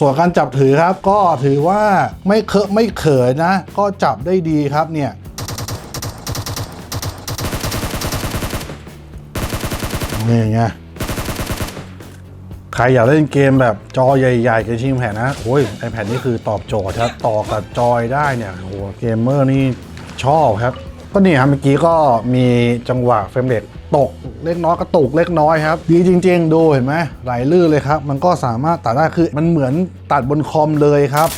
ส่วนการจับถือครับก็ถือว่าไม่เคอะไม่เขินนะ ก็จับได้ดีครับเนี่ยนี่ไงใครอยากเล่นเกมแบบจอใหญ่ๆกับชิงแผ่นนะโอ้ย iPad นี่คือตอบโจทย์ครับ ต่อกับจอยได้เนี่ยโอ้โหเกมเมอร์นี่ชอบครับ ก็นี่ครับเมื่อกี้ก็มีจังหวะเฟรมเรท ตกเล็กน้อยกระตุกเล็กน้อยครับ ดีจริง ๆ ดูเห็นไหมไหลลื่นเลยครับ มันก็สามารถตัดได้คือมันเหมือนตัดบนคอมเลยครับ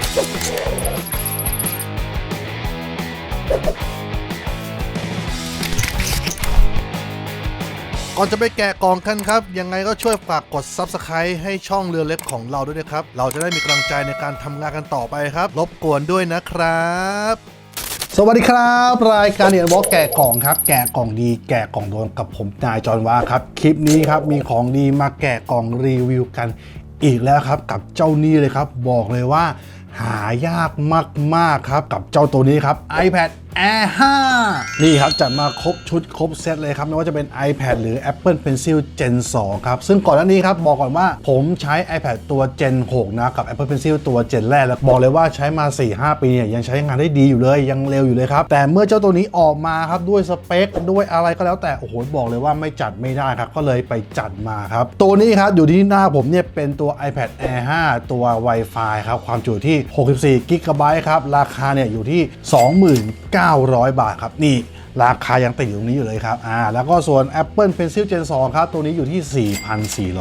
ก่อนจะไปแกะกล่องกันครับ ยังไงก็ช่วยฝากกด Subscribe ให้ช่องเรือเล็กของเราด้วยนะครับ เราจะได้มีกำลังใจในการทำงานกันต่อไปครับ รบกวนด้วยนะครับ สวัสดีครับ รายการเรียนวอลแกะกล่องครับ แกะกล่องดีแกะกล่องโดนกับผมนายจอนวาครับ คลิปนี้ครับมีของดีมาแกะกล่องรีวิวกันอีกแล้วครับกับเจ้านี้เลยครับ บอกเลยว่า หายากมากๆครับกับเจ้าตัวนี้ครับ iPad Air 5 นี่ครับจัดมาครบชุดครบเซตเลยครับ ไม่ว่าจะเป็น iPad หรือ Apple Pencil Gen 2 ครับ ซึ่งก่อนหน้านี้ครับ บอกก่อนว่าผมใช้ iPad ตัว Gen 6 นะ กับ Apple Pencil ตัว Gen แรก แล้วบอกเลยว่าใช้มา 4-5 ปีเนี่ยยังใช้งานได้ดีอยู่เลย ยังเร็วอยู่เลยครับ แต่เมื่อเจ้าตัวนี้ออกมาครับ ด้วยสเปค ด้วยอะไรก็แล้วแต่โอ้โหบอกเลยว่าไม่จัดไม่ได้ครับก็เลยไปจัดมาครับตัวนี้ครับอยู่ที่หน้าผมเนี่ยเป็นตัว iPad Air 5 ตัว Wi-Fi ครับความจุที่ 64 g b ครับราคาเนี่ยอยู่ที่900 บาทครับนี่ ราคายังติดอยู่ตรงนี้อยู่เลยครับอ่าแล้วก็ส่วน Apple Pencil Gen 2 ครับ ตัวนี้อยู่ที่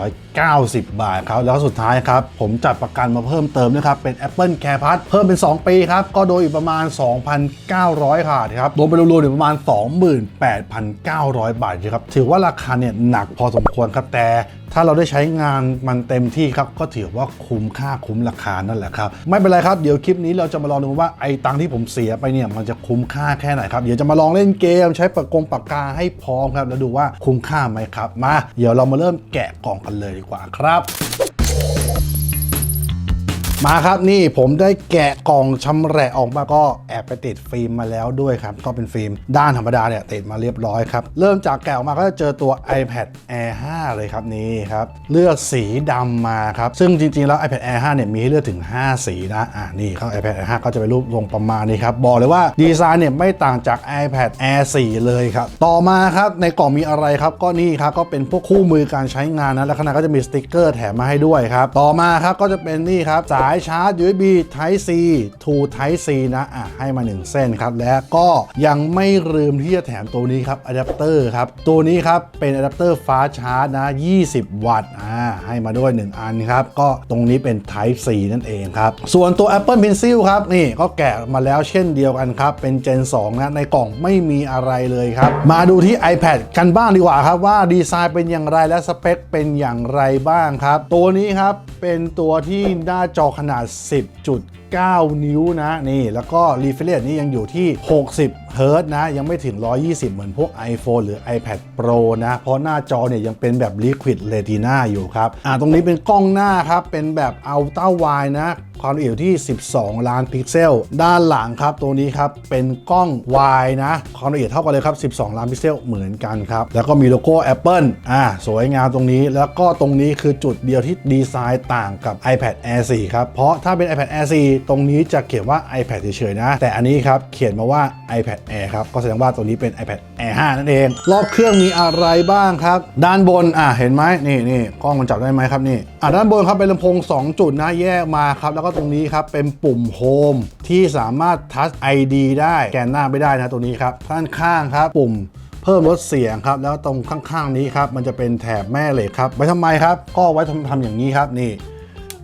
4,490 บาทครับ แล้วสุดท้ายครับ ผมจัดประกันมาเพิ่มเติมนะครับ เป็น Apple Care Pass เพิ่มเป็น 2 ปีครับ ก็โดยอีกประมาณ 2,900 บาทครับรวมไปรวมๆอยู่ประมาณ 28,900 บาทครับถือว่าราคาเนี่ยหนักพอสมควรครับแต่ถ้าเราได้ใช้งานมันเต็มที่ครับ ก็ถือว่าคุ้มค่าคุ้มราคานั่นแหละครับ ไม่เป็นไรครับเดี๋ยวคลิปนี้เราจะมาลองดูว่าไอ้ตังที่ผมเสียไปเนี่ยมันจะคุ้มค่าแค่ไหนครับเดี๋ยวจะมาลองเล่นเกมใช้ปากกงปากกาให้พร้อมครับ แล้วดูว่าคุ้มค่าไหมครับ มา เดี๋ยวเรามาเริ่มแกะกล่องกันเลยดีกว่าครับ มาครับนี่ผมได้แกะกล่องชำแหละออกมาก็แอบไปติดฟิล์มมาแล้วด้วยครับ ก็เป็นฟิล์มด้านธรรมดาเนี่ยติดมาเรียบร้อยครับ เริ่มจากแกะออกมาก็จะเจอตัว iPad Air 5 เลยครับนี่ครับ เลือกสีดำมาครับ ซึ่งจริงๆแล้ว iPad Air 5 เนี่ยมีให้เลือกถึง 5 สีนะอะนี่ครับ iPad Air 5 ก็จะเป็นรูปทรงประมาณนี้ครับ บอกเลยว่าดีไซน์เนี่ยไม่ต่างจาก iPad Air 4 เลยครับ ต่อมาครับในกล่องมีอะไรครับก็นี่ครับก็เป็นพวกคู่มือการใช้งานนะและข้างในก็จะมีสติกเกอร์แถมมาให้ด้วยครับต่อมาครับก็จะเป็นนี่ครับสาายชาร์จ USB Type C to Type C นะอะให้มา 1 เส้นครับ และก็ยังไม่ลืมที่จะแถมตัวนี้ครับอะแดปเตอร์ครับ ตัวนี้ครับ เป็นอะแดปเตอร์ฟ้าชาร์จนะ 20 วัตต์อ่าให้มาด้วย 1 อันครับ ก็ตรงนี้เป็น Type C นั่นเองครับ ส่วนตัว Apple Pencil ครับ นี่ก็แกะมาแล้วเช่นเดียวกันครับ เป็น Gen 2 นะ ในกล่องไม่มีอะไรเลยครับ มาดูที่ iPad กันบ้างดีกว่าครับว่าดีไซน์เป็นอย่างไรและสเปคเป็นอย่างไรบ้างครับ ตัวนี้ครับเป็นตัวที่หน้าจอขนาด 10.9 นิ้วนะนี่ แล้วก็รีเฟรชนี้ยังอยู่ที่ 60 เฮิร์ตนะ ยังไม่ถึง 120 เหมือนพวก iPhone หรือ iPad Pro นะ เพราะหน้าจอเนี่ยยังเป็นแบบ Liquid Retina อยู่ครับอ่าตรงนี้เป็นกล้องหน้าครับ เป็นแบบ Ultra Wide นะความละเอียดที่ 12 ล้านพิกเซล ด้านหลังครับ ตัวนี้ครับ เป็นกล้อง wide นะ ความละเอียดเท่ากันเลยครับ 12 ล้านพิกเซลเหมือนกันครับ แล้วก็มีโลโก้ Apple อ่า สวยงามตรงนี้ แล้วก็ตรงนี้คือจุดเดียวที่ดีไซน์ต่างกับ iPad Air 4 ครับ เพราะถ้าเป็น iPad Air 4 ตรงนี้จะเขียนว่า iPad เฉยๆนะ แต่อันนี้ครับ เขียนมาว่า iPad Air ครับ ก็แสดงว่าตัวนี้เป็น iPad Air 5 นั่นเอง รอบเครื่องมีอะไรบ้างครับ ด้านบนอ่าเห็นไหมนี่นี่กล้องมันจับได้ไหมครับนี่อ่าด้านบนครับเป็นลำโพง 2 จุดนะแยกมาครับ แล้วก็ตรงนี้ครับเป็นปุ่มโฮมที่สามารถทัช ID ได้แกนหน้าไม่ได้นะตัวนี้ครับด้านข้างครับปุ่มเพิ่มลดเสียงครับ แล้วตรงข้างๆนี้ครับมันจะเป็นแถบแม่เหล็กครับไว้ทำไมครับ ก็ไว้ทำทำอย่างนี้ครับนี่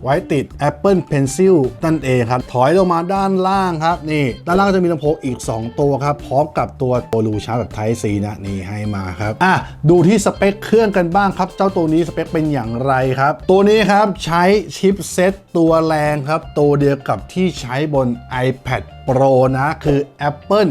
ไว้ติด Apple Pencil นั่นเองครับ ถอยลงมาด้านล่างครับนี่ด้านล่างก็จะมีลำโพงอีก 2 ตัวครับ พร้อมกับตัวโ l ลูชาร์จแบบ Type C นะนี่ให้มาครับอะดูที่สเปคเครื่องกันบ้างครับ เจ้าตัวนี้สเปคเป็นอย่างไรครับ ตัวนี้ครับใช้ชิปเซตตัวแรงครับ ตัวเดียวกับที่ใช้บน iPad Pro นะคือ Apple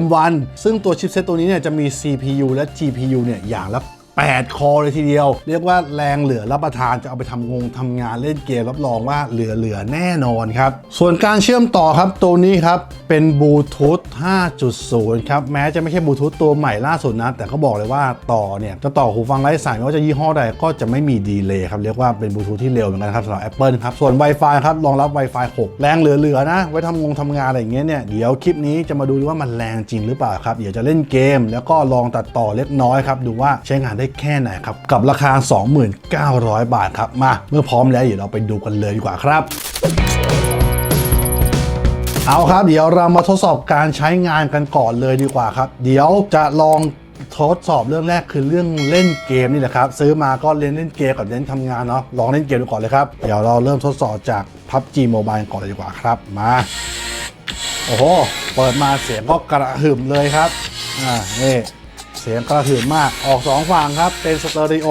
M1 ซึ่งตัวชิปเซตตัวนี้เนี่ยจะมี CPU และ GPU เนี่ยอย่างละ 8 คอเลยทีเดียว เรียกว่าแรงเหลือรับประทานจะเอาไปทำงงทำงานเล่นเกมรับรองว่าเหลือเหลือแน่นอนครับ ส่วนการเชื่อมต่อครับตัวนี้ครับเป็นบลูทูธ 5.0 ครับ แม้จะไม่ใช่บลูทูธตัวใหม่ล่าสุดนะ แต่เขาบอกเลยว่าต่อเนี่ย จะต่อหูฟังไร้สายไม่ว่าจะยี่ห้อใดก็จะไม่มีดีเลย์ครับ เรียกว่าเป็นบลูทูธที่เร็วเหมือนกันครับสำหรับ Apple ครับ ส่วน Wi-Fi ครับ รองรับ Wi-Fi 6 แรงเหลือๆนะ ไว้ทำงงทำงานอะไรอย่างเงี้ยเนี่ย เดี๋ยวคลิปนี้จะมาดูว่ามันแรงจริงหรือเปล่าครับ เดี๋ยวจะเล่นเกม แล้วก็ลองตัดต่อเล็กน้อยครับดูว่าใช้งานได้แค่ไหนครับ กับราคา 29,000 บาทครับ มา เมื่อพร้อมแล้วเดี๋ยวเราไปดูกันเลยดีกว่าครับเอาครับ เดี๋ยวเรามาทดสอบการใช้งานกันก่อนเลยดีกว่าครับ เดี๋ยวจะลองทดสอบเรื่องแรกคือเรื่องเล่นเกมนี่แหละครับ ซื้อมาก็เล่นเล่นเกมกับเล่นทำงานเนาะลองเล่นเกมดูก่อนเลยครับ เดี๋ยวเราเริ่มทดสอบจาก PUBG Mobile ก่อนเลยดีกว่าครับมา โอ้โห เปิดมาเสียงก็กระหึ่มเลยครับอ่านี่ เสียงกระหึ่มมากออกสองฝั่งครับ เป็นสเตอริโอ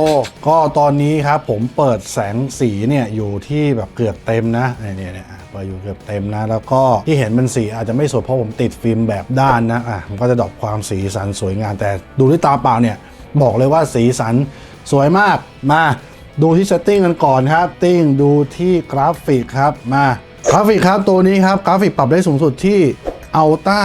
ก็ตอนนี้ครับผมเปิดแสงสีเนี่ยอยู่ที่แบบเกือบเต็มนะเนี่ยเนี่ยเนี่ยอะเปิดอยู่เกือบเต็มนะ แล้วก็ที่เห็นเป็นสีอาจจะไม่สวยเพราะผมติดฟิล์มแบบด้านนะอะมันก็จะดรอปความสีสันสวยงามแต่ดูด้วยตาเปล่าเนี่ยบอกเลยว่าสีสันสวยมากมาดูที่ setting กันก่อนครับ ติ้งดูที่กราฟิกครับมากราฟิกครับตัวนี้ครับกราฟิกปรับได้สูงสุดที่ Ultra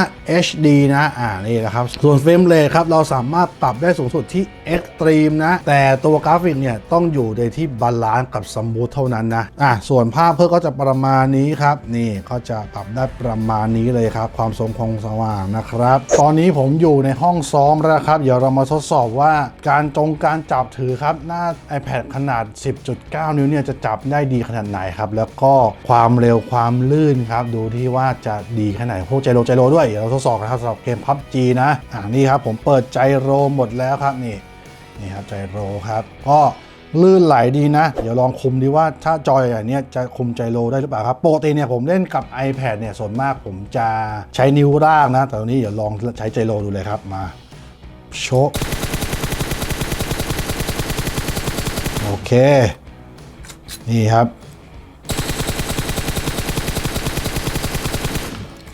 HD นะอ่านี่นะครับ ส่วนเฟรมเรทครับเราสามารถปรับได้สูงสุดที่ Extreme นะ แต่ตัวกราฟิกเนี่ยต้องอยู่ในที่บาลานซ์กับสมูทเท่านั้นนะอะส่วนภาพเพิ่มก็จะประมาณนี้ครับ นี่ก็จะปรับได้ประมาณนี้เลยครับ ความทรงคงสว่างนะครับ ตอนนี้ผมอยู่ในห้องซ้อมแล้วครับ เดี๋ยวเรามาทดสอบว่าการจงการจับถือครับ หน้า iPad ขนาด 10.9 นิ้วเนี่ยจะจับได้ดีขนาดไหนครับ แล้วก็ความเร็วความลื่นครับ ดูที่ว่าจะดีแค่ไหนพวกใจโรใจโรด้วย เดี๋ยวเราทดสอบนะครับสำหรับเกม PUBG นะ อ่านี่ครับผมเปิดใจโรหมดแล้วครับนี่นี่ครับใจโรครับ ก็ลื่นไหลดีนะ เดี๋ยวลองคุมดีว่าถ้าจอยอย่างนี้จะคุมใจโรได้หรือเปล่าครับปกติเนี่ยผมเล่นกับ iPad เนี่ยส่วนมากผมจะใช้นิ้วร่างนะ แต่ตอนนี้เดี๋ยวลองใช้ใจโรดูเลยครับมาโชกโอเค นี่ครับ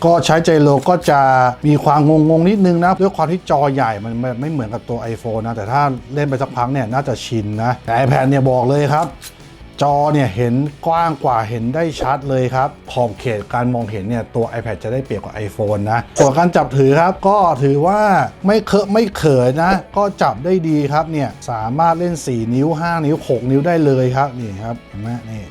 ก็ใช้ใจโลก็จะมีความงงงๆนิดนึงนะด้วยความที่จอใหญ่มันไม่ไม่เหมือนกับตัว iPhone นะ แต่ถ้าเล่นไปสักพักเนี่ยน่าจะชินนะแต่ iPad เนี่ยบอกเลยครับ จอเนี่ยเห็นกว้างกว่าเห็นได้ชัดเลยครับขอบเขตการมองเห็นเนี่ยตัว iPad จะได้เปรียบกว่า iPhone นะส่วนการจับถือครับก็ถือว่าไม่เคอะไม่เขินนะ ก็จับได้ดีครับเนี่ยสามารถเล่น 4 นิ้ว 5 นิ้ว 6 นิ้วได้เลยครับนี่ครับเห็นไหมนี่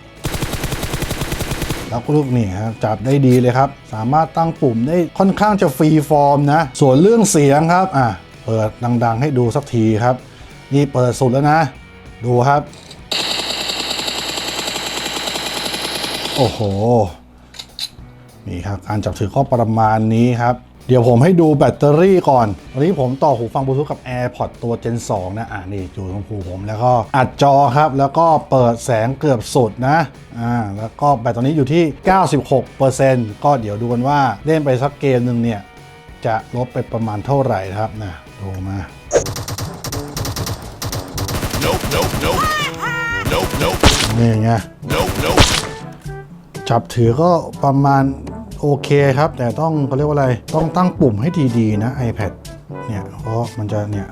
แล้วก็ลูกนี่ครับจับได้ดีเลยครับ สามารถตั้งปุ่มได้ค่อนข้างจะฟรีฟอร์มนะ ส่วนเรื่องเสียงครับอะเปิดดังๆ ให้ดูสักทีครับ นี่เปิดสุดแล้วนะ ดูครับ โอ้โหนี่ครับการจับถือก็ประมาณนี้ครับ เดี๋ยวผมให้ดูแบตเตอรี่ก่อนวันนี้ผมต่อหูฟังบลูทูธกับ AirPods ตัว Gen 2 นะ อ่านี่อยู่ตรงหูผมแล้วก็อัดจอครับ แล้วก็เปิดแสงเกือบสุดนะ อ่า แล้วก็แบตตอนนี้อยู่ที่ 96%ก็เดี๋ยวดูกันว่าเล่นไปสักเกมหนึ่งเนี่ย จะลดไปประมาณเท่าไหร่นะครับนะดูมา Nope, nope, nope. Nope, nope, นี่ไง nope, nope. จับถือก็ประมาณ โอเคครับ แต่ต้องเขาเรียกว่าอะไร ต้องตั้งปุ่มให้ดีๆนะ iPad เนี่ยเพราะมันจะเนี่ย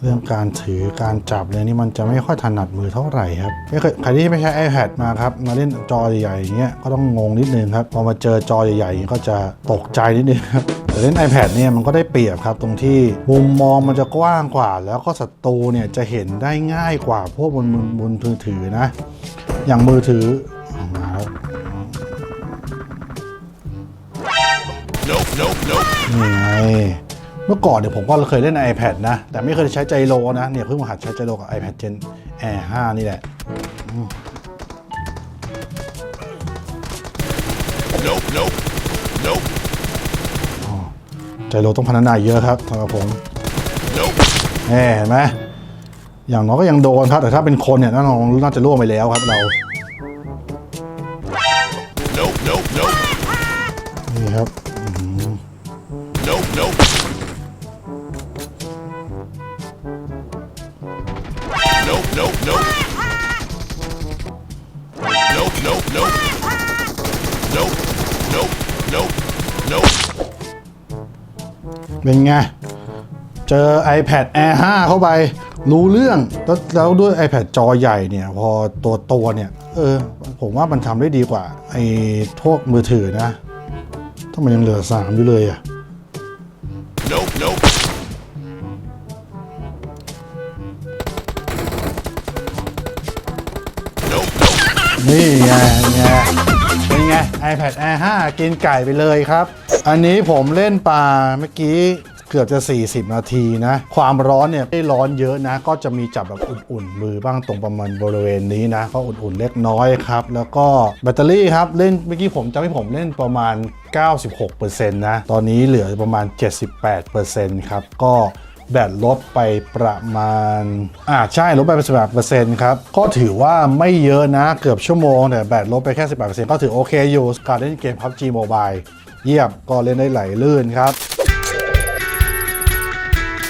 เรื่องการถือการจับเลยนี่มันจะไม่ค่อยถนัดมือเท่าไหร่ครับไม่เคยใครที่ไม่ใช้ iPad มาครับ มาเล่นจอใหญ่ๆอย่างเงี้ยก็ต้องงงนิดนึงครับพอมาเจอจอใหญ่ๆก็จะตกใจนิดนึงครับแต่เล่น iPad เนี่ยมันก็ได้เปรียบครับตรงที่มุมมองมันจะกว้างกว่า แล้วก็ศัตรูเนี่ยจะเห็นได้ง่ายกว่าพวกบนบนบนมือถือนะ อย่างมือถือมา นี่ไงเมื่อก่อนเนี่ยผมก็เคยเล่น iPad นะ แต่ไม่เคยใช้ใจโลนะเนี่ยเพิ่งมาหัดใช้ใจโลกับ iPad Gen Air 5 นี่แหละใจโลต้องพัฒนาเยอะครับสำหรับผมแหมเห็นไหมอย่างน้อยก็ยังโดนครับ แต่ถ้าเป็นคนเนี่ยน่าจะน่าจะล่วงไปแล้วครับเรา Nope, nope, nope. นี่ครับ nope. เป็นไง เจอ iPad Air 5 เข้าไป รู้เรื่องแล้วแล้วด้วย iPad จอใหญ่เนี่ย พอตัวตัวเนี่ย เออ ผมว่ามันทำได้ดีกว่า ไอ้พวกมือถือนะถ้ามันยังเหลือ 3 อยู่เลยอะ Nope, nope. Nope, นี่ไงไงเป็นไง iPad Air 5 กินไก่ไปเลยครับ อันนี้ผมเล่นปลาเมื่อกี้ เกือบจะ 40 นาทีนะ ความร้อนเนี่ยไม่ร้อนเยอะนะ ก็จะมีจับแบบอุ่นๆ มือบ้างตรงประมาณบริเวณนี้นะ ก็อุ่นๆเล็กน้อยครับ แล้วก็แบตเตอรี่ครับ เล่นเมื่อกี้ผมจำให้ผมเล่นประมาณ 96%นะ ตอนนี้เหลือประมาณ 78%ครับ ก็แบตลดไปประมาณ อ่าใช่ลดไปเป็น18%ครับ ก็ถือว่าไม่เยอะนะ เกือบชั่วโมงแต่แบตลดไปแค่18%ก็ถือโอเคอยู่ การเล่นเกม PUBG Mobile เยี่ยมก็เล่นได้ไหลลื่นครับ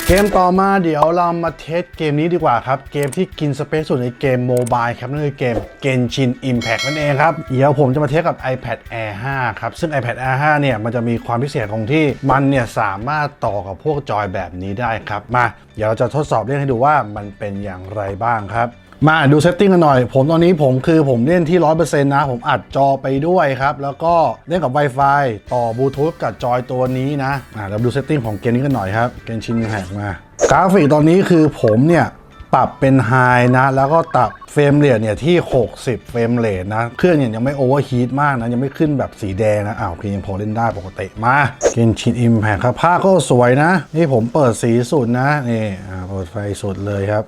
เกมต่อมาเดี๋ยวเรามาเทสเกมนี้ดีกว่าครับ เกมที่กินสเปซสุดในเกมโมบายครับ นั่นคือเกม Genshin Impact นั่นเองครับ เดี๋ยวผมจะมาเทสกับ iPad Air 5 ครับ ซึ่ง iPad Air 5 เนี่ย มันจะมีความพิเศษตรงที่มันเนี่ย สามารถต่อกับพวกจอยแบบนี้ได้ครับ มา เดี๋ยวเราจะทดสอบเล่นให้ดูว่ามันเป็นอย่างไรบ้างครับ มาดูเซตติ้งกันหน่อย ผมตอนนี้ผมคือผมเล่นที่ 100%นะ ผมอัดจอไปด้วยครับ แล้วก็เล่นกับ Wi-Fi ต่อบลูทูธกับจอยตัวนี้นะอ่าเราดูเซตติ้งของเกมนี้กันหน่อยครับ เกมชินแหกมากราฟิกตอนนี้คือผมเนี่ยปรับเป็นไฮนะ แล้วก็ตัดเฟรมเรทเนี่ยที่ 60 เฟรมเรทนะ เครื่องเนี่ยยังไม่โอเวอร์ฮีทมากนะ ยังไม่ขึ้นแบบสีแดงนะอ้าวโอเคยังพอเล่นได้ปกติมาเกนชินอิมแพคครับ ภาพก็สวยนะ นี่ผมเปิดสีสุดนะ นี่อ่าเปิดไฟสุดเลยครับ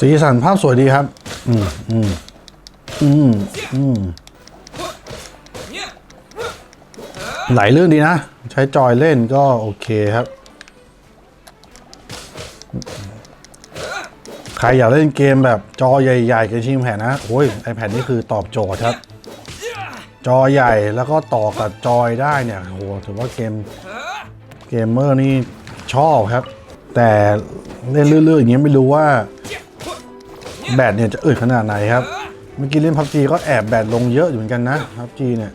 สีสันภาพสวยดีครับ อืมอืมอืมอืมไหลลื่นดีนะ ใช้จอยเล่นก็โอเคครับ ใครอยากเล่นเกมแบบจอใหญ่ๆกับชิมแผ่นนะ โอ้ย iPad นี่คือตอบโจทย์ครับ จอใหญ่แล้วก็ต่อกับจอยได้เนี่ยโหถือว่าเกมเกมเมอร์นี่ชอบครับ แต่เล่นเรื่อยๆอย่างเงี้ยไม่รู้ว่า แบตเนี่ยจะอึดขนาดไหนครับ เมื่อกี้เล่นพับจีก็แอบแบตลงเยอะอยู่เหมือนกันนะพับจีเนี่ย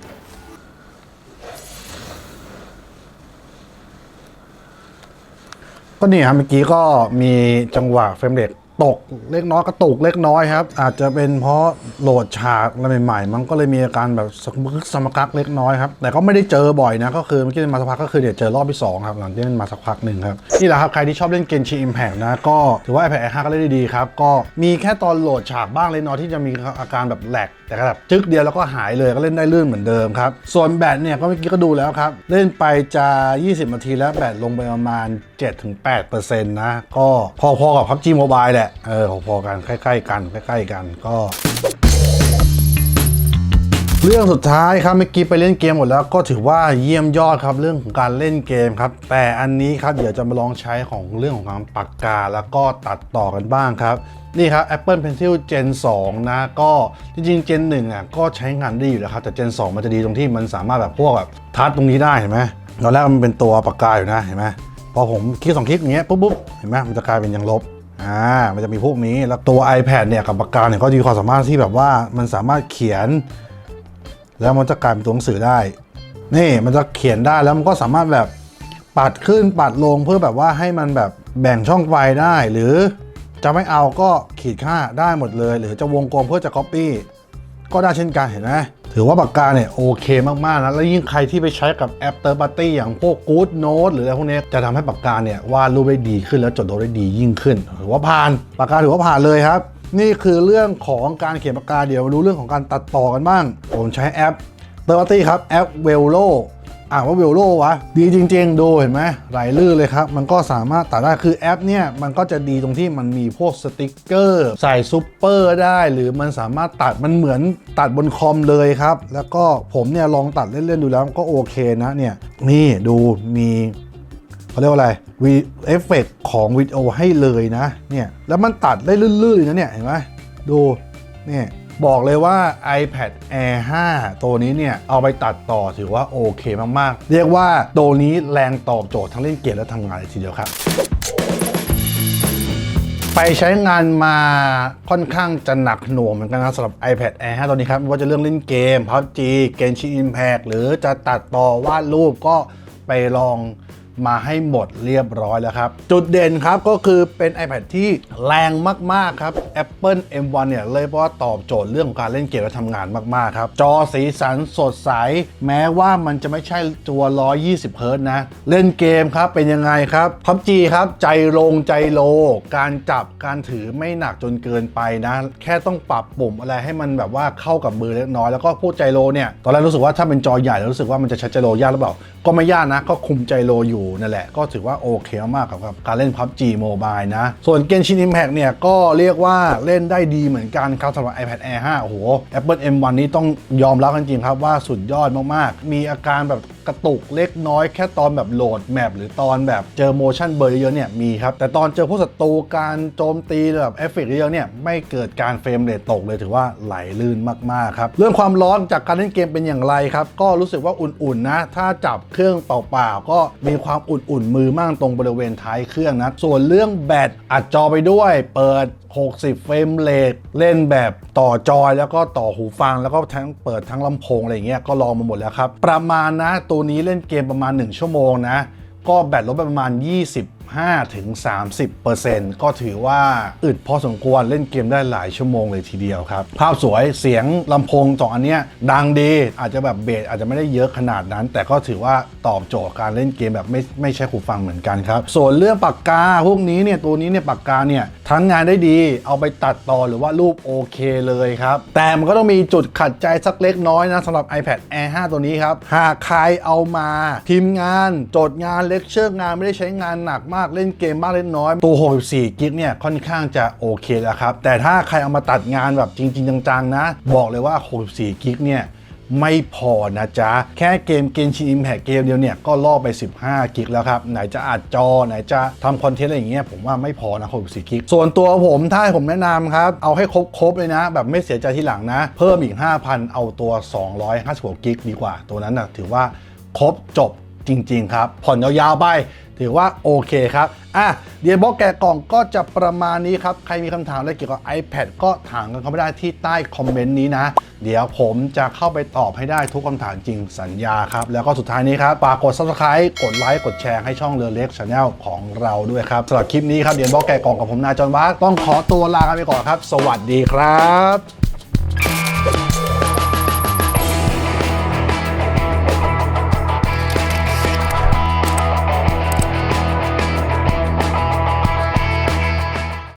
ก็นี่ครับเมื่อกี้ก็มีจังหวะเฟรมเรท ตกเล็กน้อยกระตุกเล็กน้อยครับ อาจจะเป็นเพราะโหลดฉากอะไรใหม่ๆ มันก็เลยมีอาการแบบสมึกสมกักเล็กน้อยครับ แต่ก็ไม่ได้เจอบ่อยนะ ก็คือเมื่อกี้เล่นมาสักพักก็คือเดี๋ยวเจอรอบที่2ครับ หลังจากเล่นมาสักพักหนึ่งครับ นี่แหละครับใครที่ชอบเล่นเกมชีอิมแพกนะ ก็ถือว่า iPad Air 5ก็เล่นได้ดีครับ ก็มีแค่ตอนโหลดฉากบ้างเล็กน้อยที่จะมีอาการแบบแหลก แต่ก็แบบจึ๊กเดียวแล้วก็หายเลยก็เล่นได้ลื่นเหมือนเดิมครับ ส่วนแบตเนี่ยก็เมื่อกี้ก็ดูแล้วครับ เล่นไปจะ 20 นาทีแล้วแบตลงไปประมาณ 7-8%นะ ก็พอๆกับ PUBG Mobile แหละ เออ พอๆกัน ใกล้ๆ กัน ใกล้ๆ กัน ก็เรื่องสุดท้ายครับเมื่อกี้ไปเล่นเกมหมดแล้วก็ถือว่าเยี่ยมยอดครับเรื่องของการเล่นเกมครับ แต่อันนี้ครับเดี๋ยวจะมาลองใช้ของเรื่องของการปากกาแล้วก็ตัดต่อกันบ้างครับ นี่ครับ Apple Pencil Gen 2 นะก็จริงๆ Gen 1อะก็ใช้งานด้อยู่แล้วครับแต่ Gen 2 มันจะดีตรงที่มันสามารถแบบพวกแบบทัชตรงนี้ได้เห็นไหมตอนแรกมันเป็นตัวปากกาอยู่นะเห็นไหม พอผมคลิกสองคลิกอย่างเงี้ยปุ๊บปุ๊บเห็นไหมมันจะกลายเป็นยังลบอ่ามันจะมีพวกนี้แล้วตัว iPad เนี่ยกับปากกาเนี่ยก็มีความสามารถที่แบบว่ามันสามารถเขียน แล้วมันจะกลายเป็นตัวหนังสือได้ นี่มันจะเขียนได้แล้วมันก็สามารถแบบปัดขึ้นปัดลงเพื่อแบบว่าให้มันแบบแบ่งช่องไฟได้ หรือจะไม่เอาก็ขีดค่าได้หมดเลย หรือจะวงกลมเพื่อจะ Copy ก็ได้เช่นกันเห็นไหม ถือว่าปากกาเนี่ยโอเคมากๆนะแล้วยิ่งใครที่ไปใช้กับแอปเตอร์บัตตี้อย่างพวก Good Note หรืออะไรพวกนี้จะทำให้ปากกาเนี่ยวาดรูปได้ดีขึ้นแล้วจดโน้ตได้ดียิ่งขึ้นถือว่าผ่านปากกาถือว่าผ่านเลยครับ นี่คือเรื่องของการเขียนปากกาเดี๋ยวมาดูเรื่องของการตัดต่อกันบ้าง ผมใช้แอปเตอร์บัตตี้ครับแอปเวลโล อ่านว่าเวลโลวะ ดีจริง ๆ ดูเห็นไหมไหลลื่นเลยครับ มันก็สามารถตัดได้คือแอปเนี่ย มันก็จะดีตรงที่มันมีพวกสติกเกอร์ ใส่ซูเปอร์ได้ หรือมันสามารถตัดมันเหมือนตัดบนคอมเลยครับ แล้วก็ผมเนี่ยลองตัดเล่น ๆ ดูแล้วก็โอเคนะเนี่ย นี่ดูมีเขาเรียกว่าอะไรวีเอฟเฟกของวิดีโอให้เลยนะเนี่ยแล้วมันตัดได้ลื่นๆเลยนะเนี่ยเห็นไหมดูเนี่ย บอกเลยว่า iPad Air 5 ตัวนี้เนี่ย เอาไปตัดต่อถือว่าโอเคมาก ๆ เรียกว่าตัวนี้แรงตอบโจทย์ทั้งเล่นเกมและทำงานเลยทีเดียวครับไปใช้งานมาค่อนข้างจะหนักหน่วงเหมือนกันนะสำหรับ iPad Air 5ตัวนี้ครับไม่ว่าจะเรื่องเล่นเกม PUBG Genshin Impact หรือจะตัดต่อวาดรูปก็ไปลอง มาให้หมดเรียบร้อยแล้วครับ จุดเด่นครับก็คือเป็น iPad ที่แรงมาก ๆ ครับ Apple M1 เนี่ยเลยเพราะว่าตอบโจทย์เรื่องของการเล่นเกมและทำงานมาก ๆ ครับ จอสีสันสดใส แม้ว่ามันจะไม่ใช่ตัว120เฮิรตนะ เล่นเกมครับเป็นยังไงครับ PUBG ครับ ใจลงใจโล การจับการถือไม่หนักจนเกินไปนะ แค่ต้องปรับปุ่มอะไรให้มันแบบว่าเข้ากับมือเล็กน้อยแล้วก็พูดใจโลเนี่ยตอนแรกรู้สึกว่าถ้าเป็นจอใหญ่แล้วรู้สึกว่ามันจะใช้ใจโลยากหรือเปล่าก็ไม่ยากนะ ก็คุมใจโลอยู่นั่นแหละ ก็ถือว่าโอเคมากกับการเล่น PUBG Mobile นะ ส่วน Genshin Impact เนี่ย ก็เรียกว่าเล่นได้ดีเหมือนกันครับสำหรับ iPad Air 5 โอ้โห Apple M1 นี้ต้องยอมรับกันจริงครับว่าสุดยอดมากๆ มีอาการแบบกระตุกเล็กน้อยแค่ตอนแบบโหลดแมปหรือตอนแบบเจอ motion blur เยอะเนี่ยมีครับ แต่ตอนเจอพวกศัตรูการโจมตีแบบเอฟเฟกต์เยอะเนี่ยไม่เกิดการเฟรมเรทตกเลยถือว่าไหลลื่นมากๆครับเรื่องความร้อนจากการเล่นเกมเป็นอย่างไรครับก็รู้สึกว่าอุ่นๆนะถ้าจับเครื่องเปล่าๆก็มีความอุ่นๆมือมากตรงบริเวณท้ายเครื่องนะส่วนเรื่องแบตอัดจอไปด้วยเปิด 60 เฟรมเรทเล่นแบบต่อจอยแล้วก็ต่อหูฟังแล้วก็ทั้งเปิดทั้งลำโพงอะไรอย่างเงี้ยก็ลองมาหมดแล้วครับประมาณนะตัวนี้เล่นเกมประมาณ 1 ชั่วโมงนะ ก็แบตลดไปประมาณ 20 25-30%ก็ถือว่าอึดพอสมควรเล่นเกมได้หลายชั่วโมงเลยทีเดียวครับ ภาพสวยเสียงลำโพงสองอันเนี้ยดังดีอาจจะแบบเบสอาจจะไม่ได้เยอะขนาดนั้น แต่ก็ถือว่าตอบโจทย์การเล่นเกมแบบไม่ไม่ใช่หูฟังเหมือนกันครับ ส่วนเรื่องปากกาพวกนี้เนี่ยตัวนี้เนี่ยปากกาเนี่ยทั้งงานได้ดี เอาไปตัดต่อหรือว่ารูปโอเคเลยครับ แต่มันก็ต้องมีจุดขัดใจสักเล็กน้อยนะสำหรับ iPad Air 5 ตัวนี้ครับ หากใครเอามา ทีมงานจดงานเลคเชอร์งานไม่ได้ใช้งานหนักมากเล่นเกมมากเล่นน้อยตัว 64 กิกเนี่ยค่อนข้างจะโอเคแล้วครับ แต่ถ้าใครเอามาตัดงานแบบจริง ๆ จังๆ นะ บอกเลยว่า 64 กิกเนี่ยไม่พอนะจ๊ะ แค่เกมเกมชินอิมแพกเกมเดียวเนี่ย ก็ล่อไป 15 กิกแล้วครับ ไหนจะอัดจอ ไหนจะทำคอนเทนต์อะไรอย่างเงี้ยผมว่าไม่พอนะ64กิก ส่วนตัวผมถ้าผมแนะนำครับ เอาให้ครบๆเลยนะ แบบไม่เสียใจทีหลังนะ เพิ่มอีก 5,000 เอาตัว 256กิกดีกว่า ตัวนั้นนะถือว่าครบจบ จริง ๆ ครับ ผ่อนยาวๆไปถือว่าโอเคครับ อะเดียบ็อกแกะกล่องก็จะประมาณนี้ครับ ใครมีคำถามอะไรเกี่ยวกับ iPad ก็ถามกันเข้าไปได้ที่ใต้คอมเมนต์นี้นะ เดี๋ยวผมจะเข้าไปตอบให้ได้ทุกคำถามจริงสัญญาครับ แล้วก็สุดท้ายนี้ครับฝากกด subscribe กดไลค์กดแชร์ให้ช่องเรือเล็กชาแนลของเราด้วยครับสำหรับคลิปนี้ครับเดียบ็อกแกะกล่องกับผมนายจอนวัฒน์ต้องขอตัวลากันไปก่อนครับ สวัสดีครับ